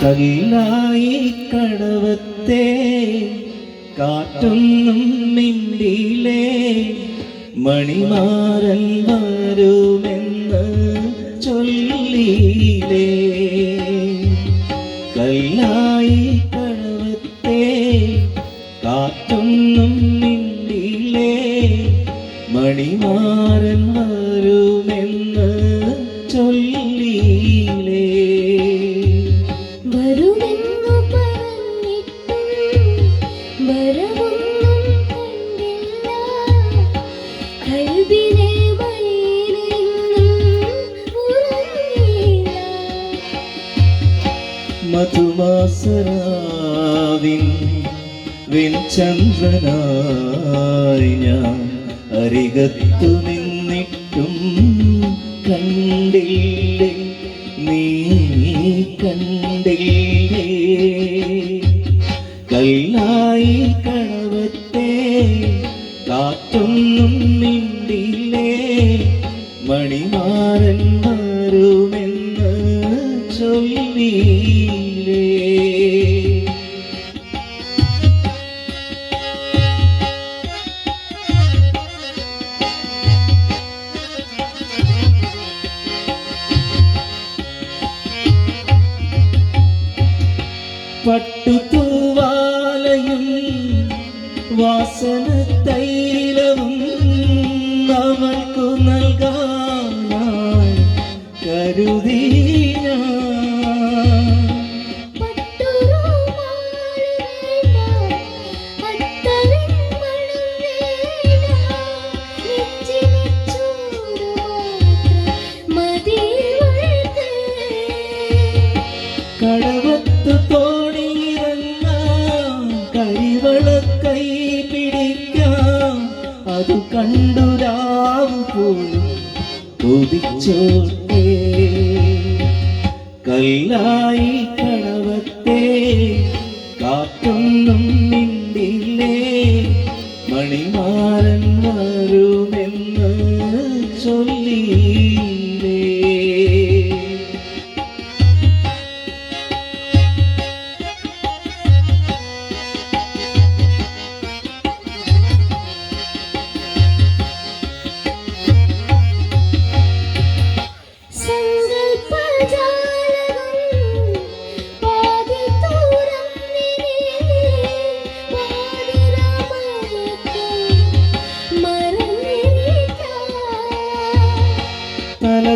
കല്ലായി കടവത്തെ കാറ്റൊന്നും മിണ്ടിയിലേ മണിമാരൻ വരുമെന്ന് ചൊല്ലിയിലേ കല്ലായി കടവത്തെ കാറ്റൊന്നും മിണ്ടിയിലേ മണിമാരൻ വരുമെന്ന് ചൊല്ലിയിലേ മധുമാസരാവിൻ ഞാൻ അരികത്തു നിന്നിട്ടും കണ്ടില്ലേ? നീ കണ്ടില്ലേ? കല്ലായി കടവത്തെ കാറ്റൊന്നും മിണ്ടില്ലേ മണിമാരൻ വരുമെന്ന് ചൊല്ലിയില്ലേ പട്ടുതൂവാലയും വാസന തൈലവും അവൾക്കു നൽകാനായി കരുതി. അത് കണ്ടു രാവ് പോലും കൊതിച്ചോട്ടെ കല്ലായി കടവത്തെ കാറ്റൊന്നും നിന്നില്ലേ. മണിമാരൻ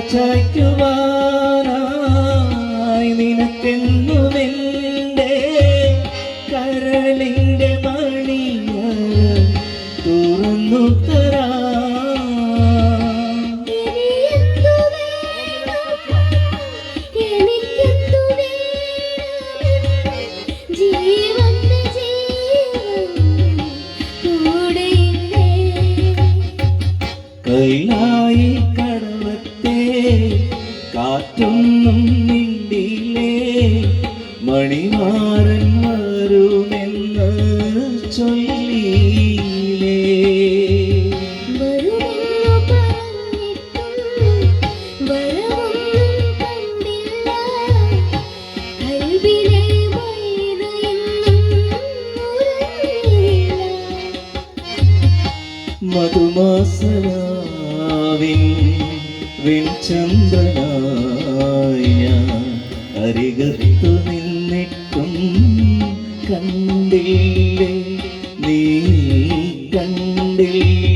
തലചായ്ക്കുവാനായി നിനക്കെന്നുമെന്റെ കരളിന്റെ മണിയ തുറന്നു തരാം. കൈലായി കടവത്തെ കാറ്റൊന്നും നിണ്ടില്ലേ മണിമാറൻ വരുമെന്ന് ചൊല്ലിയില്ലേ? മധുമാസനാവിൻ വെൺചന്ദ്രനായ അരികത്തു നിന്നിട്ടും കണ്ടില്ലേ? നീ കണ്ടില്ലേ?